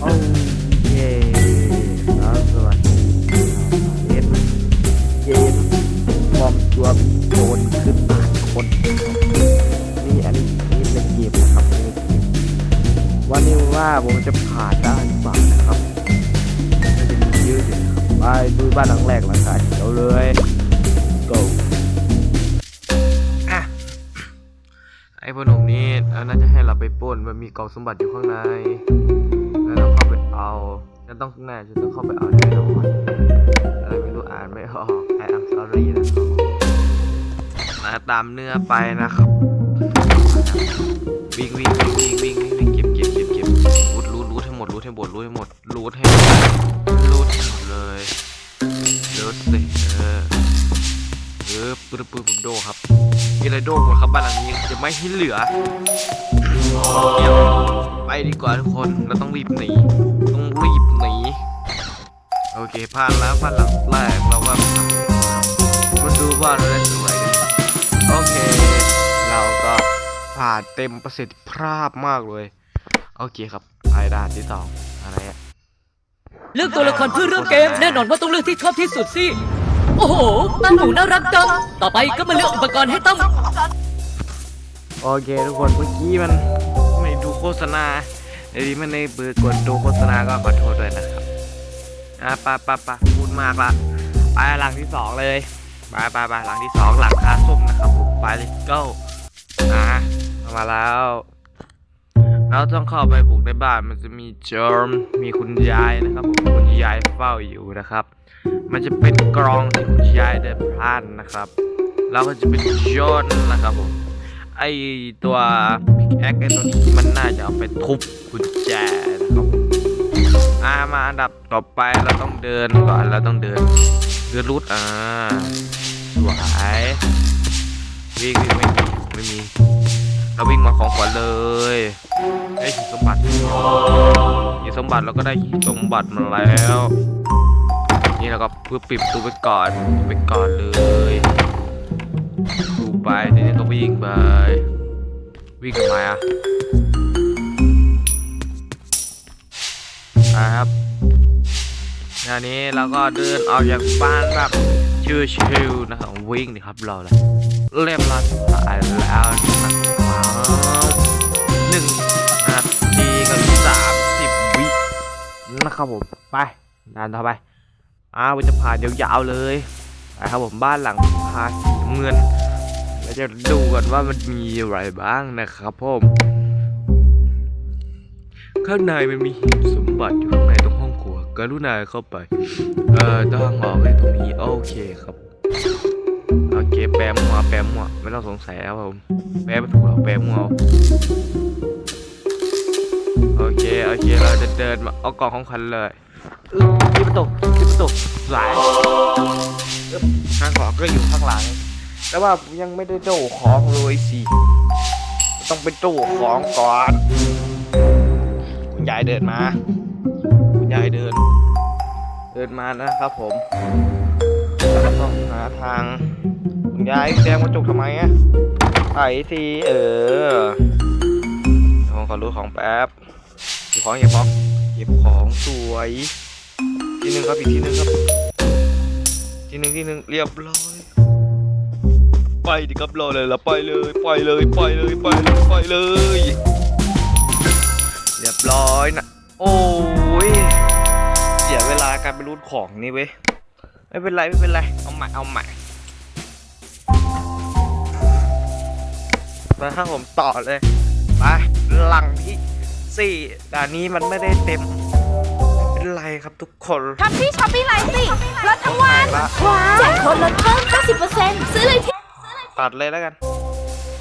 โอ้เย่แล้วสวัสดีเอ็นเกมฟอร์มตัวโดนขึ้นมานคนนี่อันนี้นี่เป็นเกมนะครับนี่เป็นเกมวันนี้ว่าผมจะผ่านด้หรือเปล่านะครับไมันจะมียอะอยู่นะครับไปดูบ้านหลังแรกหลังคาเขียวเลย go อะไอ้พวกหนุ่มนี้น่าจะให้เราไปป้นมันมีกล่องสมบัติอยู่ข้างใน เอาฉันต้องแน่ฉันต้องเข้าไปเอาแน่อนอะไรไม่รู้อ่านไม่ออก I am sorry นะครับมาตามเนื้อไปนะครับวิ่งวิ่งวิ่งวิ่งวิ่งวิ่งเก็บเก็บเก็บเก็บรูดรูดรูดให้หมดรูดให้หมดรูดให้หมดรูดให้หมดรูดให้หมดเลยรูดสิเออเออปืนปืนผมโดครับมีอะไรโดหมดครับบ้านหลังนี้จะไม่ให้เหลือ ไปดีกว่าทุกคน เราต้องรีบหนี ต้องรีบหนี โอเคผ่านแล้วผ่านหลังแรกเราก็ผ่านมาดูว่าเราได้สวยดีโอเค เราก็ผ่านเต็มประสิทธิภาพมากเลย โอเคครับไปด่านที่สองอะไรอะเลือกตัวละครเพื่อเรื่องเกม แน่นอนว่าต้องเลือกที่ชอบที่สุดสิ โอ้โหตั้งหมูน่ารักจัง ต่อไปก็มาเลือกอุปกรณ์ให้ตั้มโอเคทุกคนเมื่อกี้มัน ดูโฆษณาเดี๋ยวนี้มันในเปิดกดดูโฆษณาก็ขอโทษด้วยนะครับอะปไปไปะพูดมากละไปหลังที่สองเลยไปไปไปหลังที่สองหลังคาส้มนะครับผมไป let's go อะมาแล้วเราต้องเข้าไปบุกในบ้านมันจะมีเจิมมีคุณยายนะครับผมคุณยายเฝ้าอยู่นะครับ มันจะเป็นกรองที่คุณยายได้พลาดนะครับ แล้วก็จะเป็นโยนนะครับผม ไอตัวพิกแอคไอตัวนี้มันน่าจะเอาไปทุบกุญแจนะครับอ่ามาอันดับต่อไปเราต้องเดินก่อนเราต้องเดินเดินรูดอ่าสวยวิ่งวิ่งไม่มีไม่มีเราวิ่งมาของขวัญเลยไอ้หินสมบัติหินสมบัติเราก็ได้หินสมบัติมาแล้ว นี่เราก็เพื่อปิดประตูไปก่อนไปก่อนเลย ไปทีนี้ก็วิ่งไป วิ่งทำไมอะนะครับงานนี้เราก็เดินออกจากบ้านแบบชิวๆนะครับวิ่งดิครับเราเลยเรียบร้อยแล้วนะครับหนึ่งนาทีกับสามสิบวินะครับผมไปนานต่อไปอ้าวจะผ่านยาวๆเลยไปครับผมบ้านหลังพาสีเงิน เราจะดูกันว่ามันมีอะไรบ้างนะครับผมข้างในมันมีหีบสมบัติอยู่ข้างในตรงห้องครัวกรุณาเข้าไป เอ่อต้องออกให้ตรงนี้โอเคครับโอเคแปมหัวแปมหัวไม่ต้องสงสัยแล้วผมแปมไม่ถูกหรอกแปมหัวเอาโอเคโอเคเราจะเดินมาเอากล่องของขวัญเลยอึ๊บที่ประตูที่ประตูหลายอึ๊บข้างขวาก็อยู่ข้างหลัง แต่ว่ายังไม่ได้โจ้ของเลยสิต้องไปโจ้ของก่อนคุณยายเดินมา คุณยายเดิน เดินมานะครับผมแล้วก็ต้องหาทางคุณยายแดงมาจุกทำไมอะไปสิเออของขอรู้ของแป๊บเก็บของเก็บของเก็บของสวยทีหนึ่งครับอีกทีหนึ่งครับ ทีหนึ่งทีหนึ่งเรียบร้อย ไปดิครับรอเลยละไปเลยไปเลยไปเลยไปเลยไปเลย เรียบร้อยนะ โอ้ย เสียเวลาการไปรูดของนี่เว้ย ไม่เป็นไรไม่เป็นไร เอาใหม่เอาใหม่มาครับผมต่อเลยไปหลังที่สี่ด่านนี้มันไม่ได้เต็มไม่เป็นไรครับทุกคนทำที่ช้อปปี้ไลฟ์สิลดทั้งวันละว้าวแจกโค้ดลดเพิ่ม50%ซื้อเลยที่ ตัดเลยแล้วกัน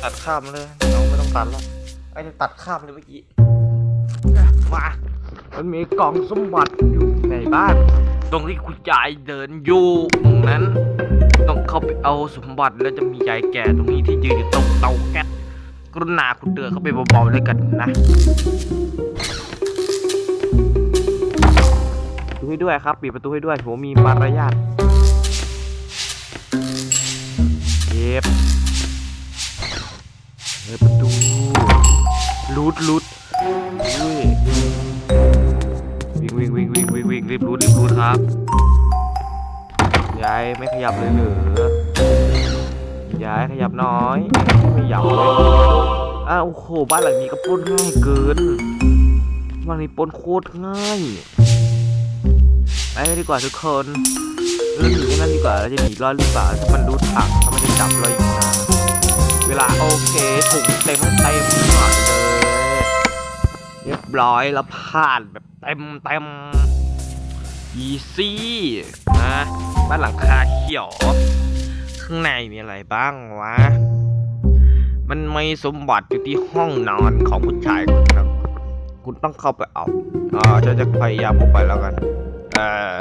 ตัดข้ามเลยน้องไม่ต้องตัดแล้วไอ้จะตัดข้ามเลยเมื่อกี้มามันมีกล่องสมบัติอยู่ในบ้าน ตรงที่คุณยายเดินอยู่ตรงนั้น ต้องเข้าไปเอาสมบัติแล้วจะมียายแก่ตรงนี้ที่ยืนอยู่ตรงเตาแก๊สกรุณาคุณเดินเข้าไปเบาๆด้วยกันนะดูให้ด้วยครับปิดประตูให้ด้วยผมมีมารยาทเก็บ เปิดประตูลุดลุดอุ้ยรีบรูดรีบรูดครับยายไม่ขยับเลยเหรือย้ายขยับน้อยไม่ขยับเลยอ้าวโอ้โหบ้านหลังนี้ก็ปล้นง่ายเกินบ้านนี้ปล้นโคตรง่ายไปดีกว่าทุกคนเรื่องหนีนั่นดีกว่าเราจะหนีรอดหรือเปล่าถ้ามันรู้ถังถ้ามันจะจับเราอยู่นะ เวลาโอเคถุงเต็มเต็มหมดเลยเรียบร้อยแล้วผ่านแบบเต็มเต็มอีซี่นะบ้านหลังคาเขียว ข้างในมีอะไรบ้างวะ มันไมีสมบัติอยู่ที่ห้องนอนของผู้ชายคนนึงคุณต้องเข้าไปเอาอ่าฉันจะพยายามเข้าไปแล้วกัน เออ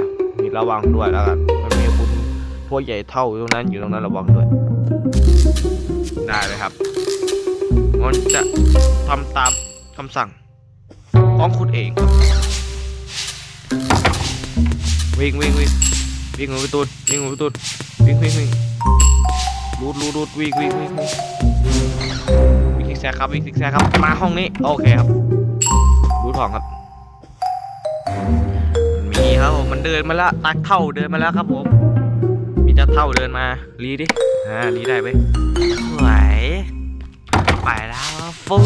มีระวังด้วยแล้วกัน มันมีคุณพวกใหญ่เท่าอยู่ตรงนั้นอยู่ตรงนั้นระวังด้วย ได้เลยครับมันจะทำตามคำสั่งของคุณเองครับวิ่งวิ่งวิ่งวิ่งหัวประตูวิ่งหัวประตูวิ่งวิ่งวิ่งรูดรูดรูดวิ่งวิ่งวิ่งวิ่งซิกแซกครับวิ่งซิกแซกครับมาห้องนี้โอเคครับรูดของครับมีครับผมมันเดินมาแล้วตาเท่าเดินมาแล้วครับผมมีตาเท่าเดินมารีดิอ่ารีได้ไหม สวยไปแล้วฟู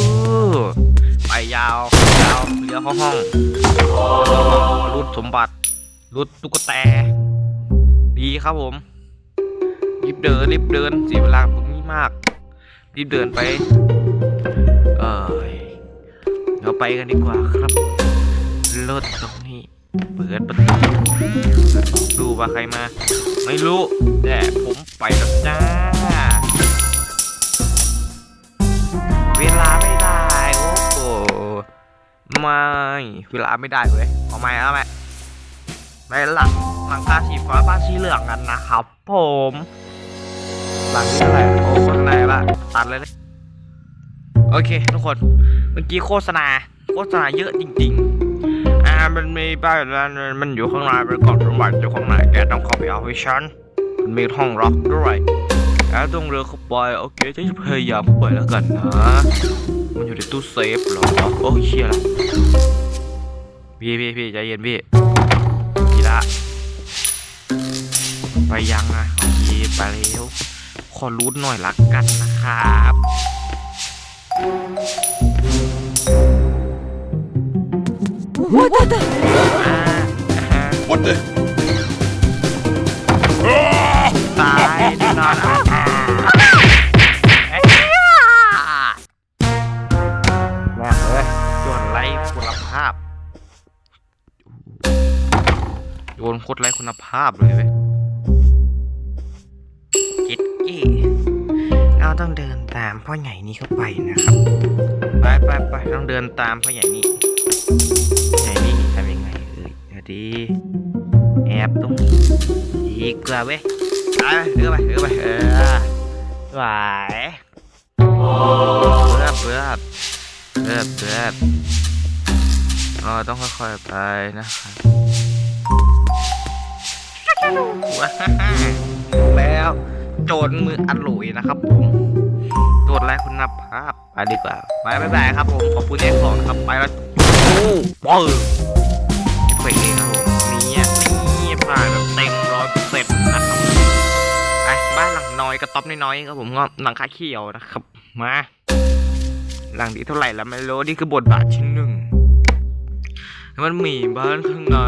ไปยาวยาวเลี้ยวเข้าห้องรูดสมบัติรูดตุ๊กแต ดีครับผม รีบเดินรีบเดินเสียเวลาตรงนี้มาก รีบเดินไป เอยเดี๋ยวไปกันดีกว่าครับรถตรงนี้เปิดประตูดูว่าใครมา ไม่รู้แต่ผมไปแล้วจ้า เวลาไม่ได้โอ้โหไม่เวลาไม่ได้เว้ยเอาไหมเอาไหมในหลังหลังคาสีฟ้าบ้านสีเหลืองกันนะครับ ผม หลังนี้เท่าไหร่โอ้โฆษณาละตัดเลยนะโอเค ทุกคนเมื่อกี้โฆษณา โฆษณาเยอะจริง ๆ อ่ามันมีบ้านนั้นมันอยู่ข้างในเป็นกล่องสมบัติอยู่ข้างในแกต้องเข้าไปเอาให้ฉันมันมีห้องล็อกด้วย แกต้องเรือเข้าไปโอเคฉันจะพยายามเข้าไปแล้วกันนะ มันอยู่ในตู้เซฟเหรอโอ้เชี่ยละพี่พี่พี่ใจเย็นพี่พี่ละไปยังอะโอเคไปแล้วขอรูดหน่อยละกันนะครับอ่าอ่า What the? ตายแน่นอน โยนโคตรไล่คุณภาพเลยเว้ยคิดกี้เราต้องเดินตามพ่อใหญ่นี้เข้าไปนะครับ ไปไปไปต้องเดินตามพ่อใหญ่นี้ใหญ่นี่ทำยังไงเอ่ยเดี๋ยวดีแอบตรงนี้ดีกว่าเว้ยไปเดือไปเดือไปเออไหวเบือบเบือบเบือบเบือบอ๋อต้องค่อยๆไปนะครับ ว้าแล้วโจรมืออันหลุยนะครับผมตรวจแรกคุณภาพไปดีกว่าไปบ๊ายบายครับผมขอบคุณเอกของครับไปแล้วโอ้ปึ้งเฟกเองครับผมนี่นี่ผ่านแบบเต็มร้อยเปอร์เซ็นต์นะครับไปบ้านหลังน้อยกระต๊อบน้อยๆครับผมก็หลังคาเขียวนะครับมาหลังที่เท่าไหร่แล้วไม่รู้นี่คือบทบาทชิ้นหนึ่งมันมีบ้านข้างใน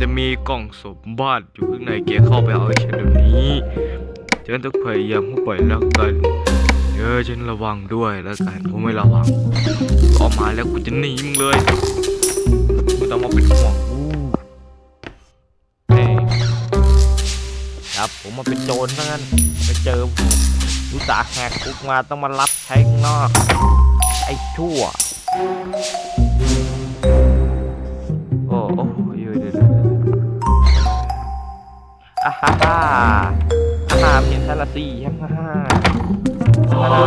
จะมีกล่องสมบัติอยู่ข้างในเกเข้าไปเอาไอ้ฉันเดี๋ยวนี้ฉันต้องพยายามเข้าไปแล้วกันเออฉันระวังด้วยแล้วกันผมไม่ระวังออกมาแล้วกูจะหนีมึงเลยไม่ต้องมาเป็นห่วงกูเฮ้ยครับผมมาเป็นโจรซะงั้นไปเจอผมอุตส่าห์แหกคุกมาต้องมารับใช้ข้างนอกไอ้ชั่ว อาฮาบ้าอาฮาเห็นท่านละสี่ยังฮ่าฮ่าฮ่าฮ่า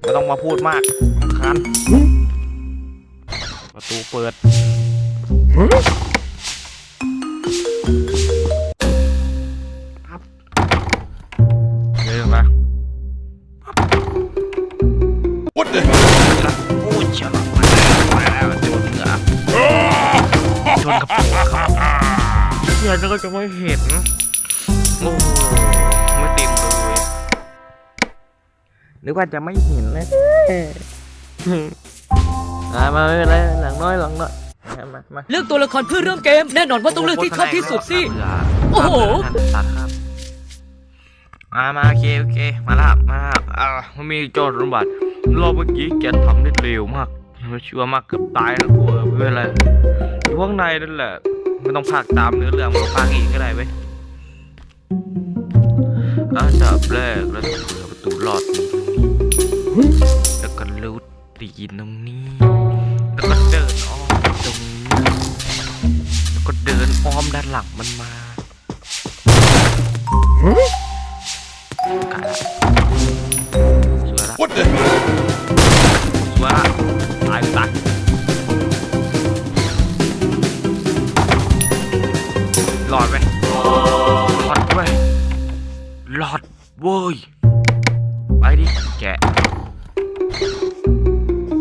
ไม่ต้องมาพูดมากสำคันประตูเปิด เนี่ยแล้วก็จะไม่เห็น โอ้โหไม่เต็มเลยนึกว่าจะไม่เห็นเลยอ่ามาไม่เป็นไรหลังน้อยหลังน้อยมามาเลือกตัวละครเพื่อเริ่มเกม แน่นอนว่าต้องเลือกที่ชอบที่สุดสิ โอ้โหตัดครับมามาโอเคโอเค มาละมาละอ่ามันมีโจทย์สมบัติรอบเมื่อกี้แกทำได้เร็วมากไม่ชัวร์มากเกือบตายนะกูเออไม่เป็นไรอยู่ข้างในนั่นแหละ ไม่ต้องพากตามเนื้อเรื่องมาพากอีกก็ได้เว้ยอันดับแรกเราต้องเปิดประตูลอดนี้แล้วก็รูดตีนตรงนี้แล้วก็เดินอ้อมตรงนี้แล้วก็เดินอ้อมด้านหลังมันมากันละสวยละ What the? สวยละตายตาย อดไหมหลอดไหมหลอดเว้ย ไปดิ แกะ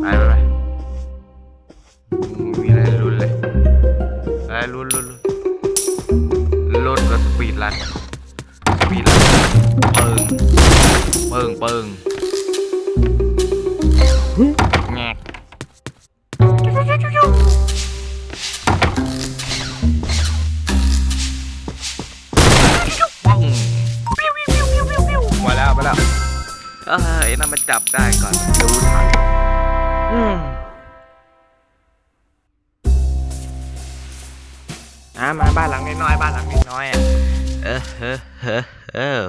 ไปไปไปม่มีอะไรลุ้นเลยอะไรลุ้นลุ้นลุ้นลุ้นก็สปีดรันสปีดรันเปิงเปิงเปิง ได้ก่อนดูทันอืมอะมาบ้านหลังน้อยๆบ้านหลังน้อยๆอะเออเออเออเออ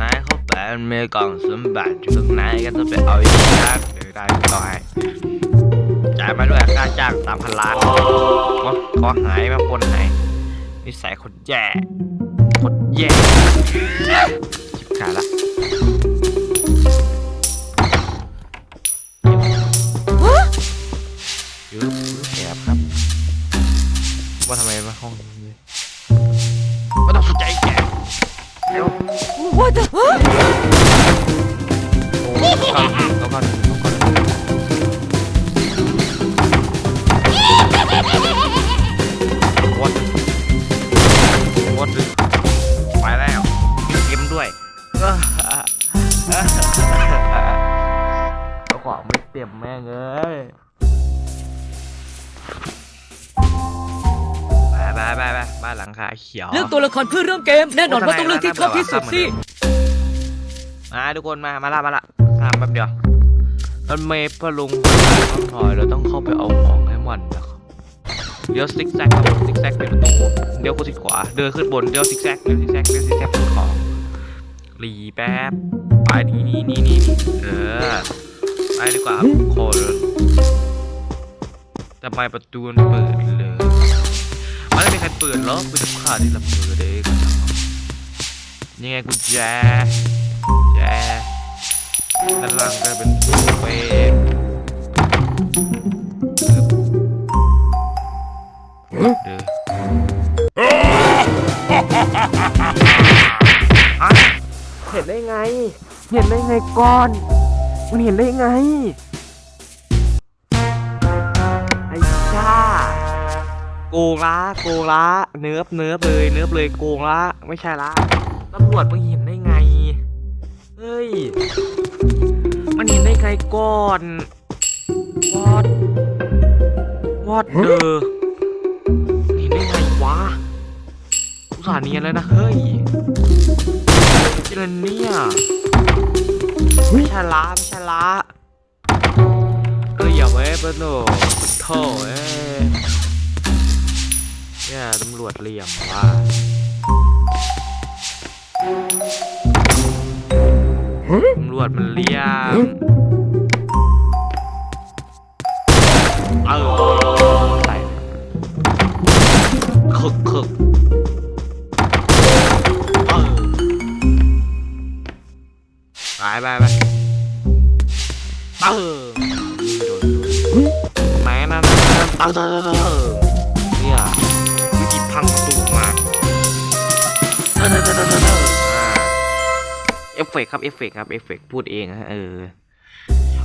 นายเขาแปลมีกล่องสมบัติอยู่ข้างในก็ต้องไปเอาอีกนะเดี๋ยวได้ก็ให้จ่ายมาด้วยค่าจ้างสามพันล้านวะขอหายมาปนหายนิสัยคนแย่คนแย่ชิบหายละ ยืบแอบครับ ว่าทำไมมาห้องนี้เลยไม่ต้องสนใจแกเดี๋ยวว่าแต่โอ้ก่อนเอาก่อนเอาก่อนวัดวัดไปแล้วเกมด้วยเอาของไม่เต็มแม่งเอ้ย บ้านหลังคาเขียว เลือกตัวละครเพื่อเริ่มเกม แน่นอนว่าต้องเลือกที่ชอบที่สุดสิมาทุกคนมา มาละมาละข้ามแป๊บเดียวมันเมย์พะลุงต้องหน่อยเราต้องเข้าไปเอาของให้มันนะครับเดี๋ยวซิกแซกครับซิกแซกเป็นประตูเดี๋ยวกูทิศขวาเดินขึ้นบนเดี๋ยวซิกแซกเดี๋ยวซิกแซกเดี๋ยวซิกแซกขึ้นของรีแป๊บไปนี่นี่นี่นี่เออไปดีกว่าครับทุกคนทำไมประตูมันเปิดเลยมัน ไม่มีใครเปิดหรอกกูจะขาดที่ระเบิดเองยังไงกุญแจแจด้านหลังก็เป็นเฟรมเดือเห็นได้ไง เห็นได้ไงก่อน มันเห็นได้ไง โกงละโกงละเนิบเนิบเลยเนิบเลยโกงละไม่ใช่ละตำรวจมึงเห็นได้ไงเฮ้ยมันเห็นได้ไงก่อน what what the เห็นได้ไงวะอุตส่าห์เนียนแล้วนะเฮ้ยจริงเนี่ยไม่ใช่ละไม่ใช่ละเอ้ยอย่าไว้ปะโนโถ่เอ้ นี่ยตำรวจเหลี่ยมว่ะตำรวจมันเลี่ยมเออใส่คึกคึกเออไปไปไปเออแม่นั่นเตอเตอเตอ เอฟกครับเอฟเฟกครับเอฟเฟกพูดเองฮะเออ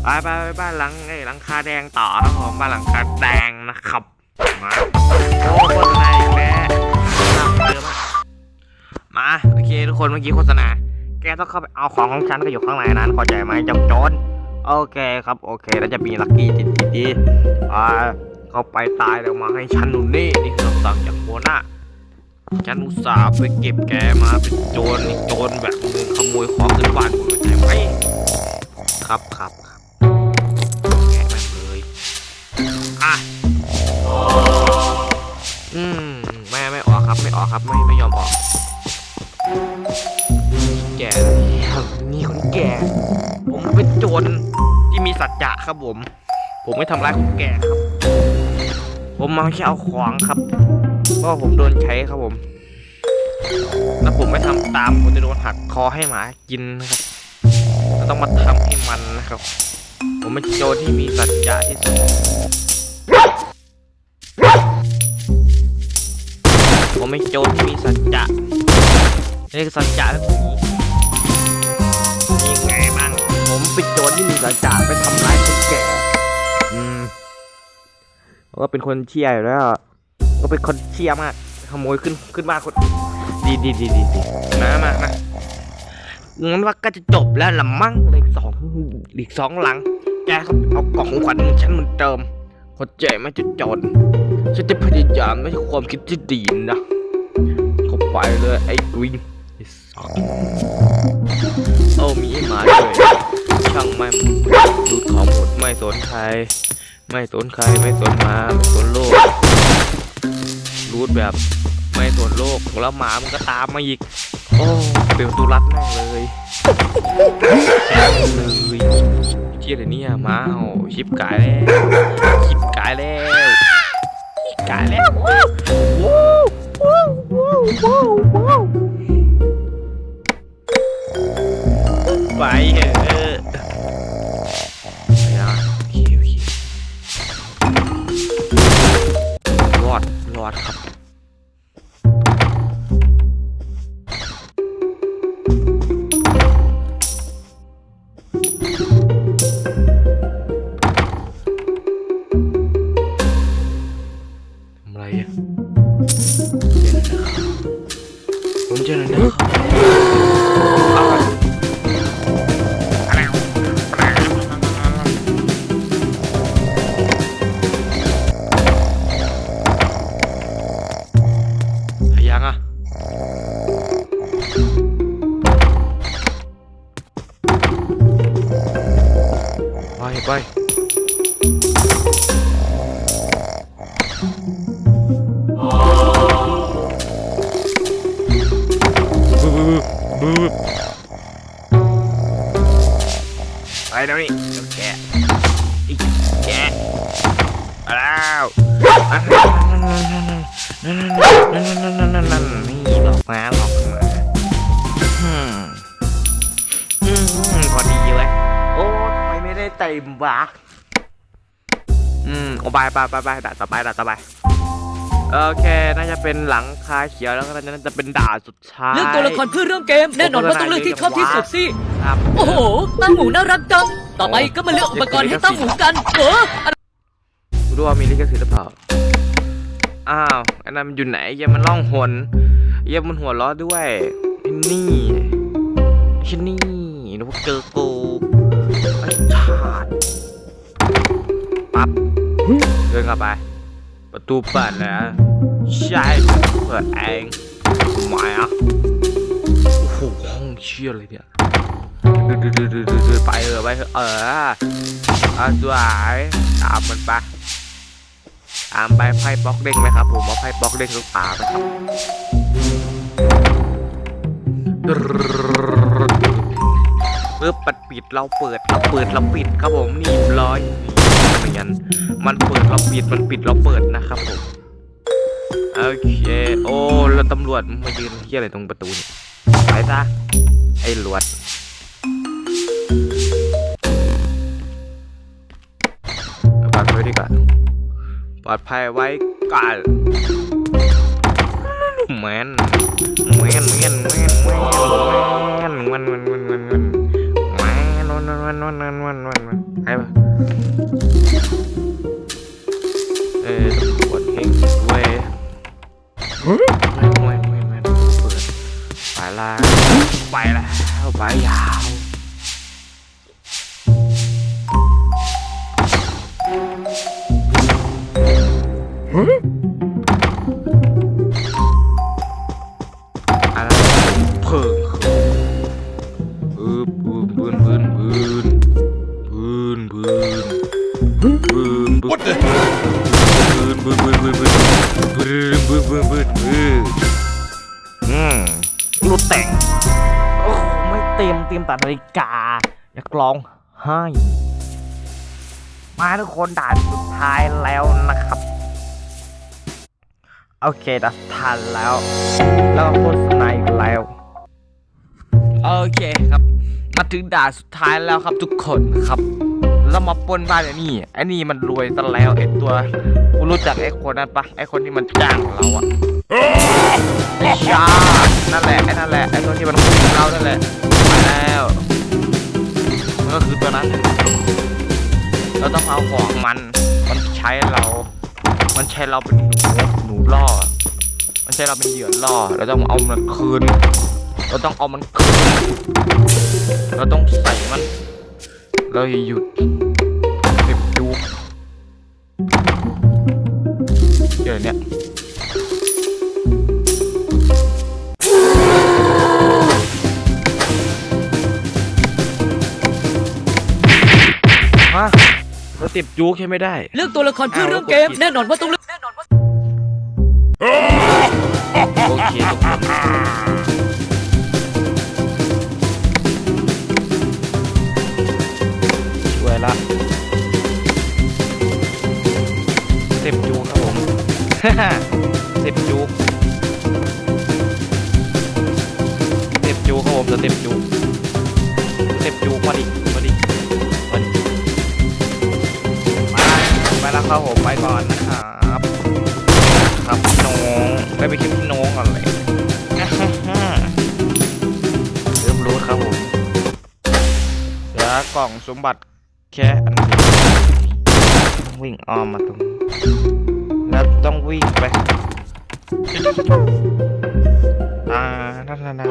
ไปไปบ้านหลังไอ้หลังคาแดงต่อครับผมบ้านหลังคาแดงนะครับมาโอ้โฆษณาอีกแล้วเดิมอะมาโอเคทุกคนเมื่อกี้โฆษณาแกต้องเข้าไปเอาของของฉันก็อยู่ข้างในนั้นเข้าใจไหมเจับโจรโอเคครับโอเคแล้วจะมีลักกี้ติดติดดีอ่าเข้าไปตายแล้วมาให้ฉันหนุนนี่นี่คือคำสั่งจากหัวหน้า ฉันอุตส่าห์ไปเก็บแกมาเป็นโจรโจรแบบมึงขโมยของขึ้นบ้านกูเข้ไหมครับครับครับแกะแม่งเลยอะอืมไม่ไม่ออกครับไม่ออกครับไม่ไม่ยอมออกแก่นี่คนแก่ผมเป็นโจรที่มีสัจจะครับผม ผมไม่ทำร้ายคนแก่ครับ ผมมาแค่เอาของครับ เพราะผมโดนใช้ครับผมแล้วผมไม่ทำตามผมจะโดนหักคอให้หมากินนะครับแล้วต้องมาทำให้มันนะครับ ผมเป็นโจรที่มีสัจจะที่สุดผมเป็นโจรที่มีสัจจะนี่คือสัจจะทั้งนี้นี่ไงบ้างผมเป็นโจรที่มีสัจจะไปทำร้ายคนแก่ อืมก็เป็นคนเชี่ยอยู่แล้ว ก็เป็นคนเชี่ยมาก ขโมยขึ้นขึ้นบ้านคนดีดีดีดีดีนะมามางั้นว่าก็จะจบแล้วละมั้งเลยสองอีกสองหลัง แกเอากล่องของขวัญฉันมือนเดิมเข้าใจไหมจุดจนฉันจะพยายามไม่ใช่ความคิดที่ดีนะเข้าไปเลยไอ้กวินไอ้สัสโอ้มีไอหมาด้วยช่างไม่ดูดของหมดไม่สนใคร ไม่สนใครไม่สนหมาไม่สนโลก รูดแบบไม่สนโลกแล้วหมามันก็ตามมาอีก โอ้เปลวตุรัดแม่งเลยเลยเที่ยอะไรเนี่ยหมาโอ้ชิบกายแล้วชิบกายแล้วชิบกายแล้วว้าวว้าวว้าวว้าวไปเถอะนะ รอดรอดครับ ไปแล้วนี่เดี๋ยวแกะอีกแกะมาแล้วอะนั่นนั่นนั่นนั่นนั่นนั่นนั่นนี่หลอกมาหลอกมาอืมอืมพอดีเว้ยโอ้ทำไมไม่ได้เต็มวะอืมโอ้ไปไปไปไปด่าต่อไปด่าต่อไปโอเค น่าจะเป็นหลังคาเขียวแล้วก็น่าจะเป็นด่าสุดท้ายเลือกตัวละครเพื่อเริ่มเกม แน่นอนว่าต้องเลือกที่ชอบที่สุดสิ ครับ โอ้โห ตั้งหมูน่ารักจัง ต่อไปก็มาเลือกอุปกรณ์ให้ตั้งหมูกันเออรู้ว่ามีลิขสิทธิ์หรือเปล่า อ้าวอันนั้นมันอยู่ไหนเหี้ยังมันล่องหนเหี้ยังมันหัวล้อด้วยไอ้นี่ไอ้นี่นึกว่าเจอกูไอ้ชาติปั๊บเดินเข้าไป ประตูเปิดแล้วใช่เปิดเองทำไมอะโอ้โหห้องเชี่ยเลยเนี่ย ดืดดืดดืดดืดไปเออไปเถอะเออเอาสวยตามมันไปตามไปไพ่บล็อกเด้งไหมครับผมเอาไพ่บล็อกเด้งลูกตาไปครับเมื่อปัดปิดเราเปิดเราเปิดเราปิดครับผมนี่ร้อยเหมือนมันเปิดเราปิดมันปิดเราเปิดนะครับผมโอเคโอ้แล้วตำรวจมายืนเที่ยอะไรตรงประตูนี่ไปซะไอ้หลวด ลอดภัยไว้ก่อนแมนแมนแมนแมนแมนแมนแมนแมนแมนแมนแมนแมนแมนแมนแมนแมนแมนใครวะเออต้องกดเฮงเว้ยแมนแมนแมนแมนเปิดไปละไปแล้วไปยาว อะไรเพิงอืบอืบบืนบืนบืนบืนบืนบืนบืน What the? บืนบืนบืนบืนบืนบืนบืนบืนบืนบืนอืมรูดแต่งโอ้ไม่เต็มเต็มแต่นาฬิกาอยากลองให้มาทุกคนด่านสุดท้ายแล้วนะครับ โอเคดัสทันแล้ว แล้วก็โฆษณาอีกแล้ว โอเคครับ มาถึงด่านสุดท้ายแล้วครับทุกคนครับเรามาปนบ้านไอ้นี่ไอ้นี่มันรวยซะแล้วไอ้ตัวกูรู้จักไอ้คนนั้นปะไอ้คนที่มันจ้างเราอะไอ้ชานั่นแหละไอ้นั่นแหละไอ้ตัวที่มันคุยเรานั่นแหละมาแล้วมันก็คือตัวนั้น เราต้องเอาของมันมันใช้เรา มันใช้เราเป็นหนูหนูล่อ มันใช้เราเป็นเหยื่อล่อ เราต้องเอามันคืน เราต้องเอามันคืน เราต้องใส่มัน เราอย่าหยุด เราติดจูกใช่ไม่ได้ เลือกตัวละครเพื่อเรื่องเกมแน่นอนว่าต้องเลือก อ่านั่นนั่นนั่น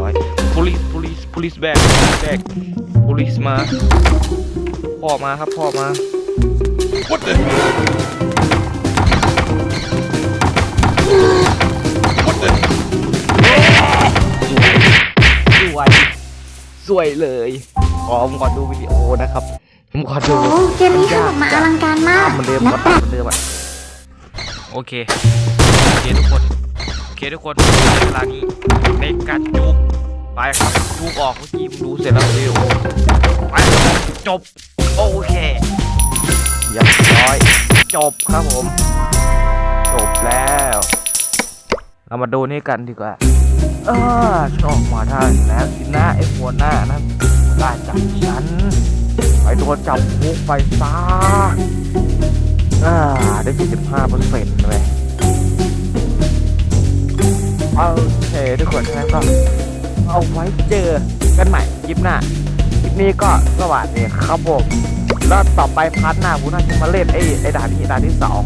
ร้อย police police police back back police มาพ่อมาครับพ่อมา What the? What the? สวยสวยเลยขอผมขอดูวิดีโอนะครับผมขอดูโอ้เกมนี้ทำออกมาอลังการมากเหมือนเดิมและครับแปลกเหมือนเดิมอะโอเคโอ เคทุกคนโอเคทุกคนในเวลานี้ในการจุกไปครับจุกออกเมื่อกี้ผมดูเสร็จแล้ววิโอไปจบโอเคเรียบร้อย จบครับผม จบแล้ว เรามาดูนี่กันดีกว่าเออฉันออกมาได้แล้วสินะไอ้หัวหน้านั่นได้จับฉันไปโดนจับคุกไปซะอ่าได้45เปอร์เซ็นต์เลย โอเคทุกคนท่านก็เอาไว้เจอกันใหม่คลิปหน้าคลิปนี้ก็สวัสดีครับผมแล้วต่อไปพาร์ทหน้าผมน่าจะมาเล่นไอ้ไอ้ด่านที่ด่านที่สอง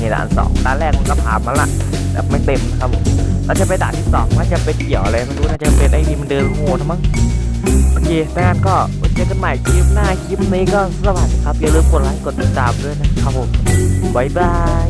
นี่ด่านสองด่านแรกมันก็ผ่านมาละแต่ไม่เต็มครับผมแล้วจะไปด่านที่สองน่าจะเป็นเกี่ยวอะไรไม่รู้น่าจะเป็นไอ้นี่มันเดินโง่ทั้งมั้งโอเคดังนั้นก็ไว้เจอกันใหม่คลิปหน้าคลิปนี้ก็สวัสดีครับอย่าลืมกดไลค์กดติดตามด้วยนะครับผมบ๊ายบาย